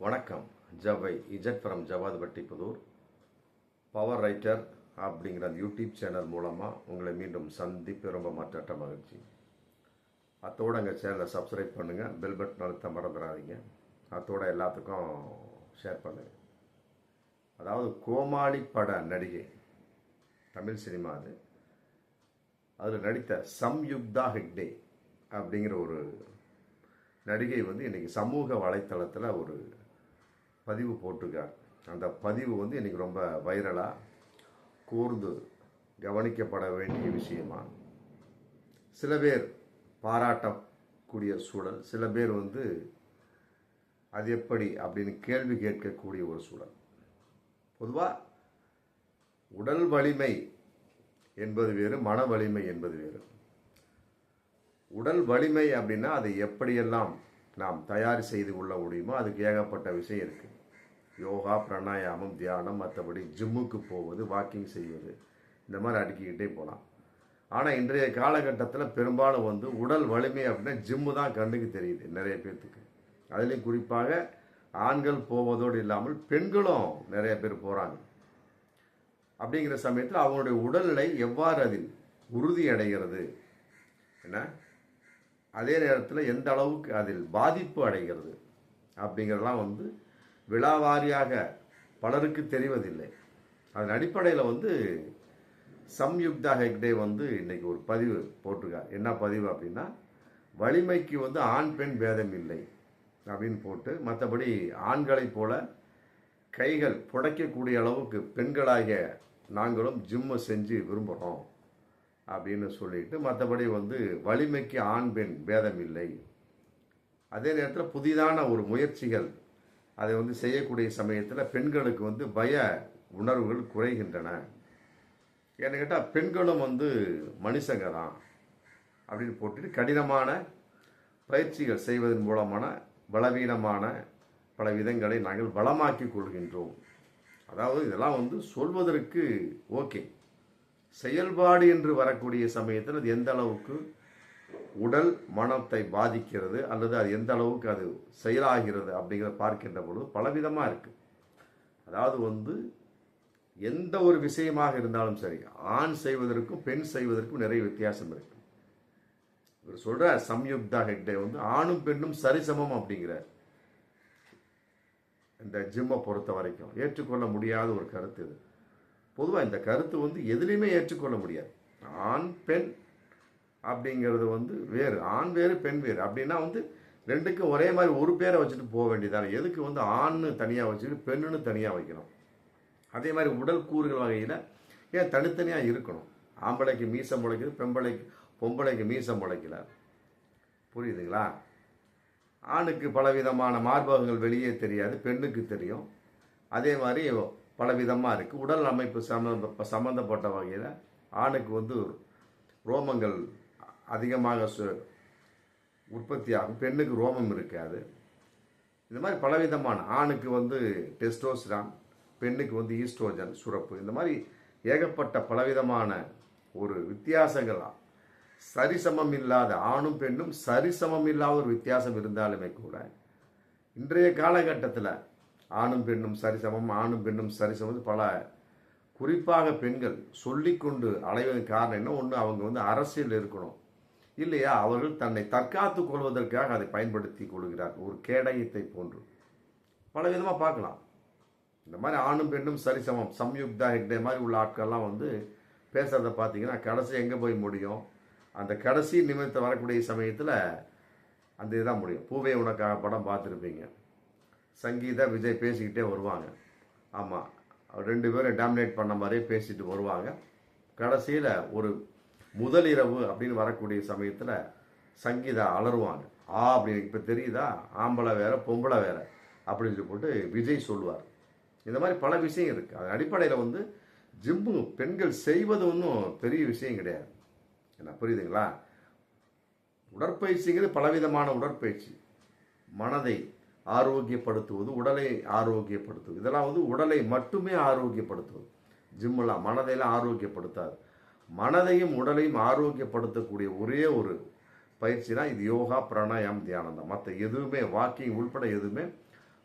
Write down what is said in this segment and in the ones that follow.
வணக்கம். ஜவை Z from Jawad Puthur. Power writer அப்படிங்கிற அந்த யூடியூப் சேனல் மூலமாக உங்களை மீண்டும் சந்திப்பு. ரொம்ப மற்றற்ற மகிழ்ச்சி. அத்தோடு எங்கள் சேனலை சப்ஸ்கிரைப் பண்ணுங்கள் பெல் பட்டன் அழுத்த மறந்துடாதீங்க. அத்தோட எல்லாத்துக்கும் ஷேர் பண்ணுங்கள் அதாவது கோமாளி பட நடிகை. தமிழ் சினிமா அது. அதில் நடித்த சம்யுக்தா ஹெக்டே அப்படிங்கிற ஒரு நடிகை வந்து இன்றைக்கி சமூக வலைத்தளத்தில் ஒரு பதிவு போட்டிருக்கார். அந்த பதிவு வந்து இன்றைக்கி ரொம்ப வைரலாக கூர்ந்து கவனிக்கப்பட வேண்டிய விஷயமா? சில பேர் பாராட்டக்கூடிய சூழல் சில பேர் வந்து அது எப்படி அப்படின்னு கேள்வி கேட்கக்கூடிய ஒரு சூழல். பொதுவாக உடல் வலிமை என்பது வேறு மன வலிமை என்பது வேறு. உடல் வலிமை அப்படின்னா அதை எப்படியெல்லாம் நாம் தயார் செய்து கொள்ள முடியுமோ அதுக்கு ஏகப்பட்ட விஷயம் இருக்குது யோகா பிராணாயாமம் தியானம் மற்றபடி ஜிம்முக்கு போவது வாக்கிங் செய்வது இந்த மாதிரி அடுக்கிக்கிட்டே போகலாம் ஆனால் இன்றைய காலகட்டத்தில் பெரும்பாலும் வந்து உடல் வலிமை அப்படின்னா ஜிம்மு தான் கண்ணுக்கு தெரியுது நிறைய பேர்த்துக்கு அதுலேயும் குறிப்பாக ஆண்கள் போவதோடு இல்லாமல் பெண்களும் நிறைய பேர் போகிறாங்க அப்படிங்கிற சமயத்தில் அவங்களுடைய உடல்நிலை எவ்வாறு அதில் உறுதி அடைகிறது? என்ன? அதே நேரத்தில் எந்த அளவுக்கு அதில் பாதிப்பு அடைகிறது? அப்படிங்கிறதெல்லாம் வந்து விழாவாரியாக பலருக்கு தெரிவதில்லை. அதன் அடிப்படையில் வந்து சம்யுக்தா ஹெக்டே வந்து இன்றைக்கி ஒரு பதிவு போட்டிருக்கார் என்ன பதிவு அப்படின்னா வலிமைக்கு வந்து ஆண் பெண் பேதம் இல்லை அப்படின்னு போட்டு மற்றபடி ஆண்களைப் போல கைகள் புடைக்கக்கூடிய அளவுக்கு பெண்களாகிய நாங்களும் ஜிம்மை செஞ்சு விரும்புகிறோம் அப்படின்னு சொல்லிட்டு மற்றபடி வந்து வலிமைக்கு ஆண் பெண் பேதம் இல்லை. அதே நேரத்தில் புதிதான ஒரு முயற்சிகள் அதை வந்து செய்யக்கூடிய சமயத்தில் பெண்களுக்கு வந்து பய உணர்வுகள் குறைகின்றன. ஏன்னு கேட்டால் பெண்களும் வந்து மனுஷங்க தான் அப்படின்னு போட்டுட்டு கடினமான பயிற்சிகள் செய்வதன் மூலமான பலவீனமான பல விதங்களை நாங்கள் பலமாக்கி கொள்கின்றோம். அதாவது இதெல்லாம் வந்து சொல்வதற்கு ஓகே. செயல்பாடு என்று வரக்கூடிய சமயத்தில் அது எந்த அளவுக்கு உடல் மனத்தை பாதிக்கிறது அல்லது அது எந்த அளவுக்கு அது செயலாகிறது அப்படிங்கிறத பார்க்கின்ற பொழுது பலவிதமாக இருக்குது அதாவது வந்து எந்த ஒரு விஷயமாக இருந்தாலும் சரி ஆண் செய்வதற்கும் பெண் செய்வதற்கும் நிறைய வித்தியாசம் இருக்கு. இவர் சொல்கிற சம்யுக்தா ஹெட்டே வந்து ஆணும் பெண்ணும் சரிசமம் அப்படிங்கிறார். இந்த ஜிம்மை பொறுத்த வரைக்கும் ஏற்றுக்கொள்ள முடியாத ஒரு கருத்து இது. பொதுவாக இந்த கருத்து வந்து எதுலேயுமே ஏற்றுக்கொள்ள முடியாது. ஆண் பெண் அப்படிங்கிறது வந்து வேறு. ஆண் வேறு பெண் வேறு. அப்படின்னா வந்து ரெண்டுக்கும் ஒரே மாதிரி ஒரு பேரை வச்சுட்டு போக வேண்டியதான எதுக்கு வந்து ஆண்னு தனியாக வச்சுட்டு பெண்ணுன்னு தனியாக வைக்கணும்? அதே மாதிரி உடல் கூறுகள் வகையில் ஏன் தனித்தனியாக இருக்கணும்? ஆம்பளைக்கு மீசம் முளைக்குது பெம்பளைக்கு பொம்பளைக்கு மீசம் முளைக்கல. புரியுதுங்களா? ஆணுக்கு பலவிதமான மார்பகங்கள் வெளியே தெரியாது பெண்ணுக்கு தெரியும். அதே மாதிரி பலவிதமாக இருக்குது உடல் அமைப்பு சம்மந்த சம்மந்தப்பட்ட வகையில் ஆணுக்கு வந்து ரோமங்கள் அதிகமாக சு உற்பத்தி ஆகும் பெண்ணுக்கு ரோமம் இருக்காது. இந்த மாதிரி பலவிதமான ஆணுக்கு வந்து டெஸ்டோஸ்டான் பெண்ணுக்கு வந்து ஈஸ்ட்ரோஜன் சுரப்பு இந்த மாதிரி ஏகப்பட்ட பலவிதமான ஒரு வித்தியாசங்கள். சரிசமம் இல்லாத ஆணும் பெண்ணும் சரிசமம் இல்லாத ஒரு வித்தியாசம் இருந்தாலுமே கூட இன்றைய காலகட்டத்தில் ஆணும் பெண்ணும் சரிசமம் ஆணும் பெண்ணும் சரிசமம் பல குறிப்பாக பெண்கள் சொல்லிக்கொண்டு அலைவதன் காரணம் என்ன? ஒன்று அவங்க வந்து அரசியல் இருக்கணும். இல்லையா? அவர்கள் தன்னை தற்காத்துக் கொள்வதற்காக அதை பயன்படுத்தி கொள்கிறார் ஒரு கேடயத்தை போன்று. பல விதமாக பார்க்கலாம். இந்த மாதிரி ஆணும் பெண்ணும் சரிசமம் சம்யுக்தா ஹெக்டே மாதிரி உள்ள ஆட்கள்லாம் வந்து பேசுகிறத பார்த்தீங்கன்னா கடைசி எங்கே போய் முடியும்? அந்த கடைசி நிமிடத்தை வரக்கூடிய சமயத்தில் அந்த இதுதான் முடியும். பூவே உனக்காக படம் பார்த்துருப்பீங்க. சங்கீதா விஜய் பேசிக்கிட்டே வருவாங்க. ஆமாம் ரெண்டு பேரும் டாமினேட் பண்ண மாதிரியே பேசிட்டு வருவாங்க. கடைசியில் ஒரு முதல் இரவு அப்படின்னு வரக்கூடிய சமயத்தில் சங்கீதா அலறுவாங்க ஆ அப்படின்னு இப்போ தெரியுதா? ஆம்பளை வேற பொம்பளை வேற அப்படின்னு சொல்லி போட்டு விஜய் சொல்லுவார். இந்த மாதிரி பல விஷயம் இருக்குது அதன் அடிப்படையில் வந்து ஜிம்மு பெண்கள் செய்வது ஒன்றும் பெரிய விஷயம் கிடையாது. என்ன புரியுதுங்களா? உடற்பயிற்சிங்கிறது பலவிதமான உடற்பயிற்சி. மனதை ஆரோக்கியப்படுத்துவது உடலை ஆரோக்கியப்படுத்துவது. இதெல்லாம் வந்து உடலை மட்டுமே ஆரோக்கியப்படுத்துவது. ஜிம்மெல்லாம் மனதையெல்லாம் ஆரோக்கியப்படுத்தாது. மனதையும் உடலையும் ஆரோக்கியப்படுத்தக்கூடிய ஒரே ஒரு பயிற்சி தான் இது யோகா பிராணாயாம் தியானம் தான் மற்ற எதுவுமே வாக்கிங் உள்பட எதுவுமே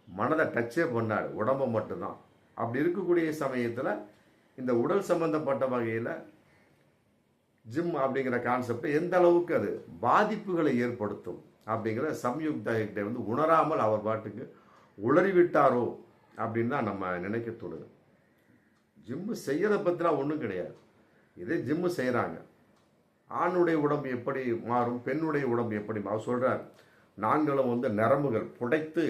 மனதை டச்சே பண்ணாது. உடம்பை மட்டும்தான். அப்படி இருக்கக்கூடிய சமயத்தில் இந்த உடல் சம்பந்தப்பட்ட வகையில் ஜிம் அப்படிங்கிற கான்செப்ட் எந்த அளவுக்கு அது பாதிப்புகளை ஏற்படுத்தும் அப்படிங்கிற சம்யுக்தா ஹெக்டே வந்து உணராமல் அவர் பாட்டுக்கு உளறிவிட்டாரோ அப்படின்னு தான் நம்ம நினைக்க தோணுது. ஜிம்மு செய்யறதை பற்றிலாம் ஒன்றும் கிடையாது. இதே ஜிம்மு செய்கிறாங்க ஆணுடைய உடம்பு எப்படி மாறும் பெண்ணுடைய உடம்பு எப்படி மாறும்? அவர் சொல்கிறார் நாங்களும் வந்து நரம்புகள் புடைத்து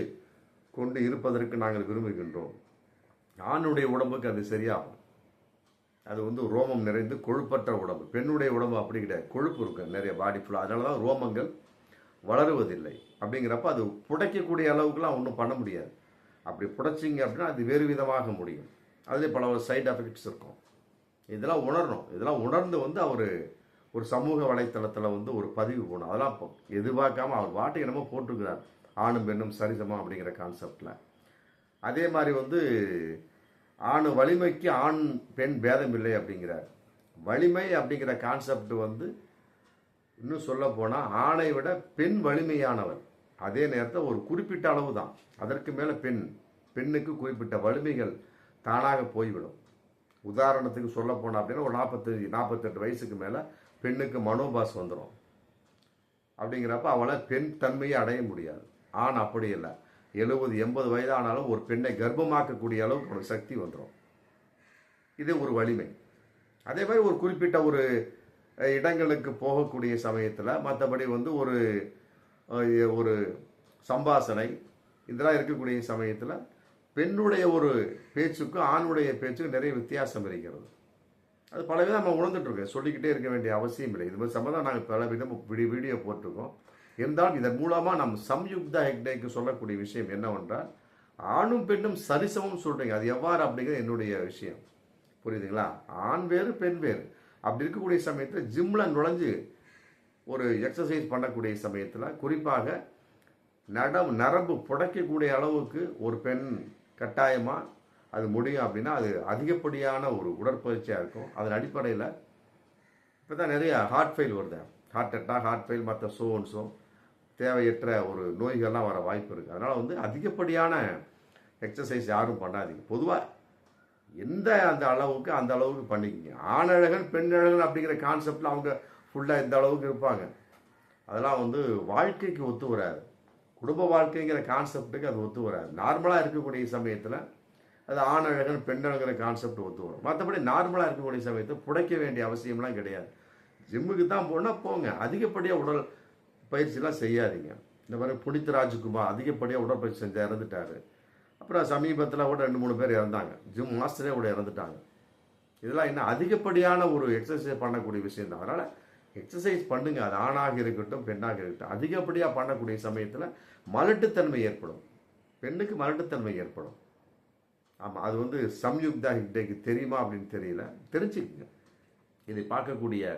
கொண்டு இருப்பதற்கு நாங்கள் விரும்புகின்றோம். ஆணுடைய உடம்புக்கு அது சரியாகும். அது வந்து ரோமம் நிறைந்து கொழுப்பற்ற உடம்பு. பெண்ணுடைய உடம்பு அப்படி கிடையாது. கொழுப்பு இருக்கு நிறைய பாடி ஃபுல்லாக அதனால தான் ரோமங்கள் வளருவதில்லை. அப்படிங்கிறப்ப அது புடைக்கக்கூடிய அளவுக்குலாம் ஒன்றும் பண்ண முடியாது. அப்படி புடைச்சிங்க அப்படின்னா அது வேறு விதமாக முடியும். அதுலேயே பல சைடு எஃபெக்ட்ஸ் இருக்கும். இதெல்லாம் உணரணும். இதெல்லாம் உணர்ந்து வந்து அவர் ஒரு சமூக வலைத்தளத்தில் வந்து ஒரு பதிவு போகணும் அதெல்லாம் எதிர்பார்க்காம அவர் வாட்டு என்னமோ போட்டிருக்கிறார். ஆணும் பெண்ணும் சரிசமம் அப்படிங்கிற கான்செப்டில் அதே மாதிரி வந்து ஆண் வலிமைக்கு ஆண் பெண் பேதம் இல்லை அப்படிங்கிறார். வலிமை அப்படிங்கிற கான்செப்ட் வந்து இன்னும் சொல்ல போனால் ஆணை விட பெண் வலிமையானவர். அதே நேரத்தில் ஒரு குறிப்பிட்ட அளவு தான் அதற்கு மேலே பெண். பெண்ணுக்கு குறிப்பிட்ட வலிமைகள் தானாக போய்விடும். உதாரணத்துக்கு சொல்ல போனால் அப்படின்னா ஒரு நாற்பத்தஞ்சு நாற்பத்தெட்டு வயசுக்கு மேலே பெண்ணுக்கு மனோபாஸ் வந்துடும் அப்படிங்கிறப்ப அவளை பெண் தன்மையை அடைய முடியாது. ஆண் அப்படி இல்லை. எழுபது எண்பது வயதானாலும் ஒரு பெண்ணை கர்ப்பமாக்கக்கூடிய அளவுக்கு அவனுக்கு சக்தி வந்துடும் இது ஒரு வலிமை. அதே மாதிரி ஒரு குறிப்பிட்ட ஒரு இடங்களுக்கு போகக்கூடிய சமயத்தில் மற்றபடி வந்து ஒரு ஒரு சம்பாசனை இதெல்லாம் இருக்கக்கூடிய சமயத்தில் பெண்ணுடைய ஒரு பேச்சுக்கும் ஆணுடைய பேச்சுக்கும் நிறைய வித்தியாசம் இருக்கிறது. அது பல விதம் நம்ம உணர்ந்துட்டு சொல்லிக்கிட்டே இருக்க வேண்டிய அவசியம் இல்லை. இது மாதிரி சம்பந்தம் நாங்கள் பல விதம் வீடியோ வீடியோ போட்டிருக்கோம். இருந்தாலும் இதன் மூலமாக நம் சம்யுக்தா ஹெக்டேக்கு சொல்லக்கூடிய விஷயம் என்னவென்றால் ஆணும் பெண்ணும் சரிசமம் சொல்கிறீங்க அது எவ்வாறு அப்படிங்கிறது என்னுடைய விஷயம். புரியுதுங்களா? ஆண் வேறு பெண் வேறு. அப்படி இருக்கக்கூடிய சமயத்தில் ஜிம்மில் நுழைஞ்சு ஒரு எக்ஸசைஸ் பண்ணக்கூடிய சமயத்தில் குறிப்பாக நடம் நரம்பு புடைக்கக்கூடிய அளவுக்கு ஒரு பெண் கட்டாயமாக அது முடியும் அப்படின்னா அது அதிகப்படியான ஒரு உடற்பயிற்சியாக இருக்கும். அதன் அடிப்படையில் இப்போ தான் நிறைய ஹார்ட் ஃபெயில் வருது. ஹார்ட் அட்டாக் ஹார்ட் ஃபெயில் மற்ற சோன்ஸும் தேவையற்ற ஒரு நோய்கள்லாம் வர வாய்ப்பு இருக்குது அதனால் வந்து அதிகப்படியான எக்ஸசைஸ் யாரும் பண்ணாதீங்க. பொதுவாக எந்த அந்த அளவுக்கு அந்த அளவுக்கு பண்ணிக்கிங்க. ஆணழகன் பெண்ணழகன் அப்படிங்கிற கான்செப்டில் அவங்க ஃபுல்லாக இந்த அளவுக்கு இருப்பாங்க. அதெல்லாம் வந்து வாழ்க்கைக்கு ஒத்து வராது. குடும்ப வாழ்க்கைங்கிற கான்செப்ட்டுக்கு அது ஒத்து வராது. நார்மலாக இருக்கக்கூடிய சமயத்தில் அது ஆணழகன் பெண்ணழகிற கான்செப்ட் ஒத்து வரும். மற்றபடி நார்மலாக இருக்கக்கூடிய சமயத்தில் புடைக்க வேண்டிய அவசியம்லாம் கிடையாது. ஜிம்முக்கு தான் போனால் போங்க. அதிகப்படியாக உடல் பயிற்சிலாம் செய்யாதீங்க. இந்த மாதிரி புனித் ராஜ்குமார் அதிகப்படியாக உடற்பயிற்சி செஞ்சு இறந்துட்டாரு. அப்புறம் சமீபத்தில் கூட ரெண்டு மூணு பேர் இறந்தாங்க. ஜிம் மாஸ்டரே கூட இறந்துட்டாங்க. இதெல்லாம் என்ன அதிகப்படியான ஒரு எக்ஸசைஸ் பண்ணக்கூடிய விஷயம் தான் அதனால் எக்ஸசைஸ் பண்ணுங்க. அது ஆணாக இருக்கட்டும் பெண்ணாக இருக்கட்டும். அதிகப்படியாக பண்ணக்கூடிய சமயத்தில் மலட்டுத்தன்மை ஏற்படும். பெண்ணுக்கு மலட்டுத்தன்மை ஏற்படும். ஆமாம் அது வந்து சம்யுக்தா இன்றைக்கு தெரியுமா அப்படின்னு தெரியல. தெரிஞ்சுக்குங்க. இதை பார்க்கக்கூடிய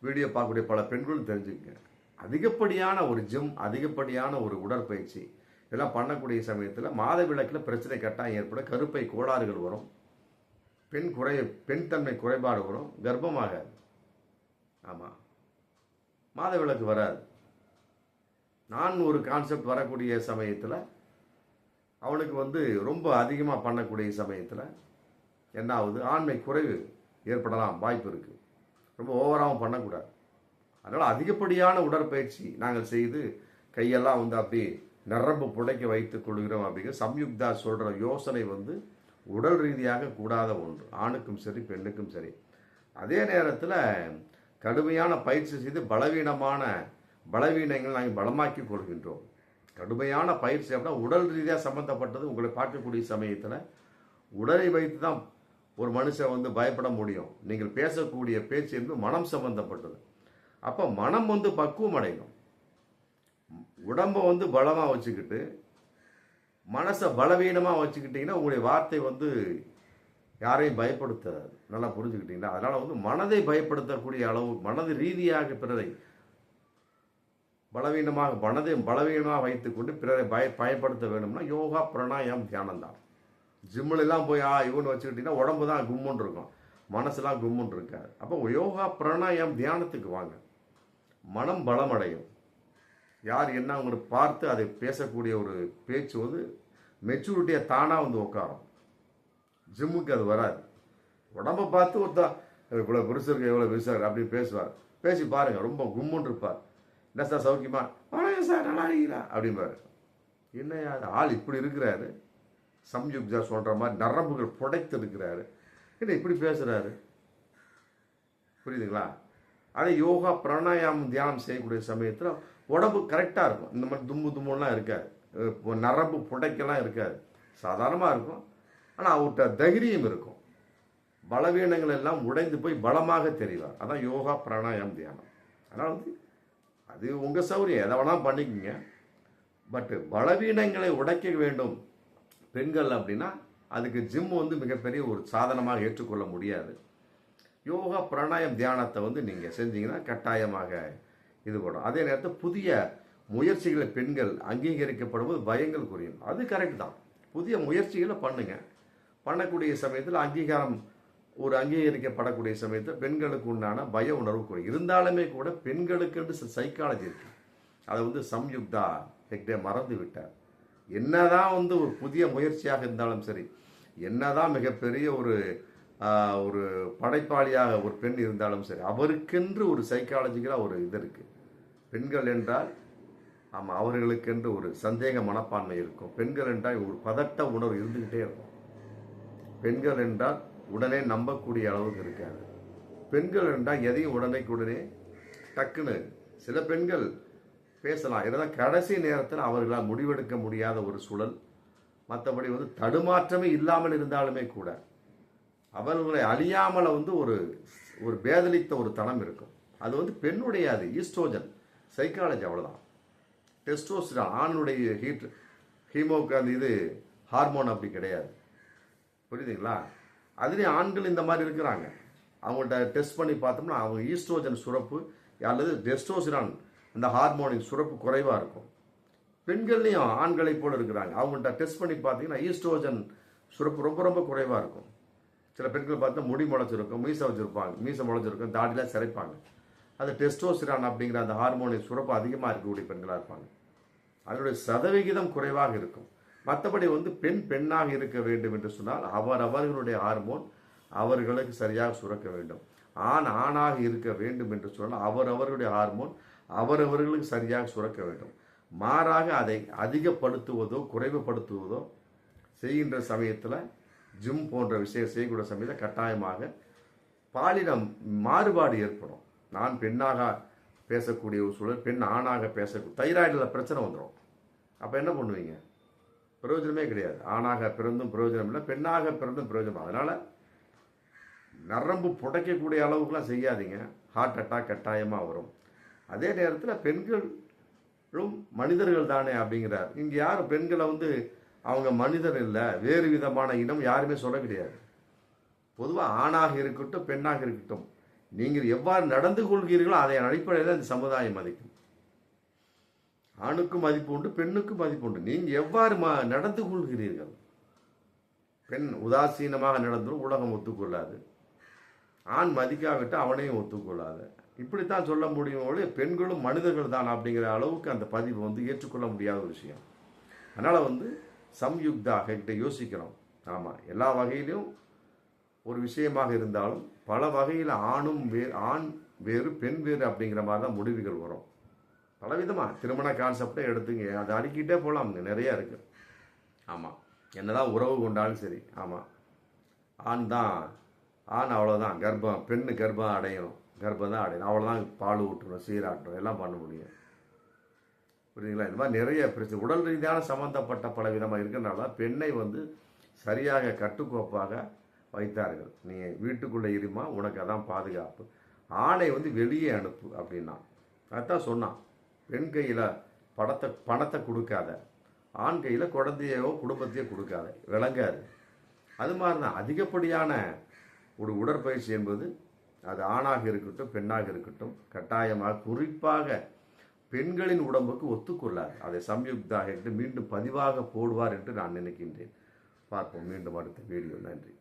வீடியோ பார்க்கக்கூடிய பல பெண்களும் தெரிஞ்சுக்கங்க. அதிகப்படியான ஒரு ஜிம் அதிகப்படியான ஒரு உடற்பயிற்சி இதெல்லாம் பண்ணக்கூடிய சமயத்தில் மாத விளக்கில் பிரச்சனை கட்டாயம் ஏற்படும் கருப்பை கோளாறுகள் வரும். பெண் குறை பெண் தன்மை குறைபாடு வரும். கர்ப்பமாகாது. ஆமாம் மாதவிலக்கு வராது. நான் ஒரு கான்செப்ட் வரக்கூடிய சமயத்தில் அவனுக்கு வந்து ரொம்ப அதிகமாக பண்ணக்கூடிய சமயத்தில் என்ன ஆகுது ஆண்மை குறைவு ஏற்படலாம் வாய்ப்பு இருக்குது ரொம்ப ஓவராகவும் பண்ணக்கூடாது. அதனால் அதிகப்படியான உடற்பயிற்சி நாங்கள் செய்து கையெல்லாம் வந்து அப்படி நரம்பு புடைக்க வைத்துக் கொள்கிறோம் அப்படிங்கிற சம்யுக்தா சொல்கிற யோசனை வந்து உடல் ரீதியாக கூடாத ஒன்று. ஆணுக்கும் சரி பெண்ணுக்கும் சரி. அதே நேரத்தில் கடுமையான பயிற்சி செய்து பலவீனமான பலவீனங்கள் நாங்கள் பலமாக்கி கொள்கின்றோம். கடுமையான பயிற்சி அப்படின்னா உடல் ரீதியாக சம்மந்தப்பட்டது உங்களை பார்க்கக்கூடிய சமயத்தில் உடலை வைத்து தான் ஒரு மனுஷன் வந்து பயப்பட முடியும். நீங்கள் பேசக்கூடிய பேச்சு என்பது மனம் சம்பந்தப்பட்டது. அப்போ மனம் வந்து பக்குவம் அடையணும். உடம்பை வந்து பலமாக வச்சுக்கிட்டு மனசை பலவீனமாக வச்சுக்கிட்டிங்கன்னா உங்களுடைய வார்த்தை வந்து யாரையும் பயப்படுத்தாது நல்லா புரிஞ்சுக்கிட்டீங்களா? அதனால் வந்து மனதை பயப்படுத்தக்கூடிய அளவு மனது ரீதியாக பிறரை பலவீனமாக மனதை பலவீனமாக வைத்துக்கொண்டு பிறரை பய பயப்படுத்த வேணும்னா யோகா பிராணாயாம் தியானம் தான் ஜிம்முலெல்லாம் போய் ஆ இவன் வச்சுக்கிட்டிங்கன்னா உடம்பு தான் கும்முன்னு இருக்கும். மனசுலாம் கும்முன்னு இருக்காது. அப்போ யோகா பிராணாயம் தியானத்துக்கு வாங்க. மனம் பலமடையும். யார் என்ன அவங்களுக்கு பார்த்து அதை பேசக்கூடிய ஒரு பேச்சு வந்து மெச்சூரிட்டியை தானாக வந்து உட்காரும். ஜிம்முக்கு அது வராது. உடம்பை பார்த்து ஒருத்தன் இவ்வளோ பெருசு இருக்கு எவ்வளோ பெருசாக இருக்கு அப்படின்னு பேசுவார். பேசி பாருங்கள் ரொம்ப கும்முன்னு இருப்பார். என்ன சார் சௌக்கியமா? வணக்கம் சார் நல்லா இருக்கீங்களா? அப்படிம்பாரு. என்னையா அது ஆள் இப்படி இருக்கிறாரு. சம்யுக்தா சொல்கிற மாதிரி நரம்புகள் புடைத்து இருக்கிறாரு என்ன இப்படி பேசுகிறாரு புரியுதுங்களா? அதே யோகா பிராணாயாமம் தியானம் செய்யக்கூடிய சமயத்தில் உடம்பு கரெக்டாக இருக்கும். இந்த மாதிரி தும்பு தும்முலாம் இருக்காது. நரம்பு புடைக்கெல்லாம் இருக்காது. சாதாரணமாக இருக்கும். ஆனால் அவர்கிட்ட தைரியம் இருக்கும். பலவீனங்கள் எல்லாம் உடைந்து போய் பலமாக தெரிவார். அதான் யோகா பிராணாயம் தியானம். அதனால் வந்து அது உங்கள் சௌரியம். எதை வேணால் பண்ணிக்கோங்க. பட்டு பலவீனங்களை உடைக்க வேண்டும் பெண்கள் அப்படின்னா அதுக்கு ஜிம் வந்து மிகப்பெரிய ஒரு சாதனமாக ஏற்றுக்கொள்ள முடியாது. யோகா பிராணாயம் தியானத்தை வந்து நீங்கள் செஞ்சீங்கன்னா கட்டாயமாக இது பண்ணும் அதே நேரத்தில் புதிய முயற்சிகளை பெண்கள் அங்கீகரிக்கப்படும்போது பயங்கள் குறையும். அது கரெக்ட் தான். புதிய முயற்சிகளை பண்ணுங்கள் பண்ணக்கூடிய சமயத்தில் அங்கீகாரம் ஒரு அங்கீகரிக்கப்படக்கூடிய சமயத்தில் பெண்களுக்கு உண்டான பய உணர்வு குறை. இருந்தாலுமே கூட பெண்களுக்கு சைக்காலஜி இருக்கு. அதை வந்து சம்யுக்தா ஹெக்டே மறந்து விட்டார். என்னதான் வந்து ஒரு புதிய முயற்சியாக இருந்தாலும் சரி என்னதான் மிகப்பெரிய ஒரு ஒரு படைப்பாளியாக ஒரு பெண் இருந்தாலும் சரி அவருக்கென்று ஒரு சைக்காலஜிக்கலாக ஒரு இது இருக்கு. பெண்கள் என்றால் ஆமாம் அவர்களுக்கென்று ஒரு சந்தேக மனப்பான்மை இருக்கும். பெண்கள் என்றால் ஒரு பதட்ட உணர்வு இருந்துக்கிட்டே இருக்கும். பெண்கள் என்றால் உடனே நம்பக்கூடிய அளவுக்கு இருக்காது பெண்கள் என்றால் எதையும் உடனேக்கு உடனே டக்குன்னு சில பெண்கள் பேசலாம். இருந்தால் கடைசி நேரத்தில் அவர்களால் முடிவெடுக்க முடியாத ஒரு சூழல். மற்றபடி வந்து தடுமாற்றமே இல்லாமல் இருந்தாலுமே கூட அவர்களை அழியாமல் வந்து ஒரு ஒரு பேதலித்த ஒரு தனம் இருக்கும். அது வந்து பெண்ணுடைய அது ஈஸ்ட்ரோஜன் சைக்காலஜி அவ்வளோதான் டெஸ்டோஸ்டிரான் ஆணுடைய ஹீட் ஹீமோக்கு அந்த இது ஹார்மோன் அப்படி கிடையாது. புரியுதுங்களா? அதுலேயும் ஆண்கள் இந்த மாதிரி இருக்கிறாங்க. அவங்கள்ட்ட டெஸ்ட் பண்ணி பார்த்தோம்னா அவங்க ஈஸ்ட்ரோஜன் சுரப்பு அல்லது டெஸ்டோசிரான் அந்த ஹார்மோனின் சுரப்பு குறைவாக இருக்கும். பெண்கள்லையும் ஆண்களை போல இருக்கிறாங்க. அவங்கள்ட்ட டெஸ்ட் பண்ணி பார்த்தீங்கன்னா ஈஸ்ட்ரோஜன் சுரப்பு ரொம்ப ரொம்ப குறைவாக இருக்கும். சில பெண்கள் பார்த்தா முடி முளைச்சிருக்கும் மீசை வச்சுருப்பாங்க மீசை முளைச்சிருக்கும் தாடிலாம் சிறைப்பாங்க அது டெஸ்டோசிரான் அப்படிங்கிற அந்த ஹார்மோனின் சுரப்பு அதிகமாக இருக்கக்கூடிய பெண்களாக இருப்பாங்க. அதனுடைய சதவிகிதம் குறைவாக இருக்கும். மற்றபடி வந்து பெண் பெண்ணாக இருக்க வேண்டும் என்று சொன்னால் அவர் அவர்களுடைய ஹார்மோன் அவர்களுக்கு சரியாக சுரக்க வேண்டும். ஆண் ஆணாக இருக்க வேண்டும் என்று சொன்னால் அவர் அவர்களுடைய ஹார்மோன் அவரவர்களுக்கு சரியாக சுரக்க வேண்டும். மாறாக அதை அதிகப்படுத்துவதோ குறைவுபடுத்துவதோ செய்கின்ற சமயத்தில் ஜிம் போன்ற விஷயம் செய்யக்கூடிய சமயத்தில் கட்டாயமாக பாலினம் மாறுபாடு ஏற்படும். நான் பெண்ணாக பேசக்கூடிய ஒரு சூழல் பெண் ஆணாக பேசக்கூடிய தைராய்டில் பிரச்சனை வந்துடும் அப்போ என்ன பண்ணுவீங்க? பிரயோஜனமே கிடையாது. ஆணாக பிறந்தும் பிரயோஜனம் இல்லை பெண்ணாக பிறந்தும் பிரயோஜனம் அதனால் நரம்பு புடைக்கக்கூடிய அளவுக்குலாம் செய்யாதீங்க. ஹார்ட் அட்டாக் கட்டாயமாக வரும். அதே நேரத்தில் பெண்களும் மனிதர்கள் தானே அப்படிங்கிறார். இங்கே யாரும் பெண்களை வந்து அவங்க மனிதர் இல்லை வேறு விதமான இனம் யாருமே சொல்ல கிடையாது. பொதுவாக ஆணாக இருக்கட்டும் பெண்ணாக இருக்கட்டும் நீங்கள் எவ்வாறு நடந்து கொள்கிறீர்களோ அதை அடிப்படையில் இந்த சமுதாயம் மதிக்கும். ஆணுக்கும் மதிப்பு உண்டு பெண்ணுக்கும் மதிப்பு உண்டு. நீங்கள் எவ்வாறு ம நடந்து கொள்கிறீர்கள்? பெண் உதாசீனமாக நடந்தும் உலகம் ஒத்துக்கொள்ளாது. ஆண் மதிக்காவிட்டால் அவனையும் ஒத்துக்கொள்ளாது. இப்படித்தான் சொல்ல முடியும் ஒழிய பெண்களும் மனிதர்கள் தான் அப்படிங்கிற அளவுக்கு அந்த பதிவு வந்து ஏற்றுக்கொள்ள முடியாத ஒரு விஷயம். அதனால் வந்து சம்யுக்தா கிட்ட யோசிக்கிறோம். ஆமாம் எல்லா வகையிலும் ஒரு விஷயமாக இருந்தாலும் பல வகையில் ஆணும் வேறு ஆண் வேறு பெண் வேறு அப்படிங்கிற மாதிரி தான் முடிவுகள் வரும். பலவிதமாக திருமண கான்செப்டே எடுத்துங்க. அதை அடுக்கிட்டே போகலாம் நிறையா இருக்குது ஆமாம் என்னதான் உறவு கொண்டாலும் சரி. ஆமாம் ஆண் தான். ஆண் அவ்வளோதான் கர்ப்பம். பெண்ணு கர்ப்பம் அடையும். கர்ப்பம் தான் அடையும். அவ்வளோதான் பால் ஊட்டணும் சீராட்டணும். எல்லாம் பண்ண முடியும். புரியுதுங்களா? இந்த மாதிரி நிறைய பிரச்சனை. உடல் ரீதியான சம்மந்தப்பட்ட பல விதமாக இருக்கிறனால பெண்ணை வந்து சரியாக கட்டுக்கோப்பாக வைத்தார்கள். நீ வீட்டுக்குள்ளே இருமா. உனக்கு அதான் பாதுகாப்பு. ஆணை வந்து வெளியே அனுப்பு அப்படின்னா. அதான் சொன்னான். பெண் கையில் படத்தை பணத்தை கொடுக்காத. ஆண் கையில் குழந்தையோ குடும்பத்தையோ கொடுக்காத. விளங்காது. அது மாதிரி தான் அதிகப்படியான ஒரு உடற்பயிற்சி என்பது அது ஆணாக இருக்கட்டும் பெண்ணாக இருக்கட்டும் கட்டாயமாக குறிப்பாக பெண்களின் உடம்புக்கு ஒத்துக்கொள்ளார் அதை சம்யுக்தாக என்று மீண்டும் பதிவாக போடுவார் என்று நான் நினைக்கின்றேன். பார்ப்போம். மீண்டும் அடுத்த வீடியோ நன்றி.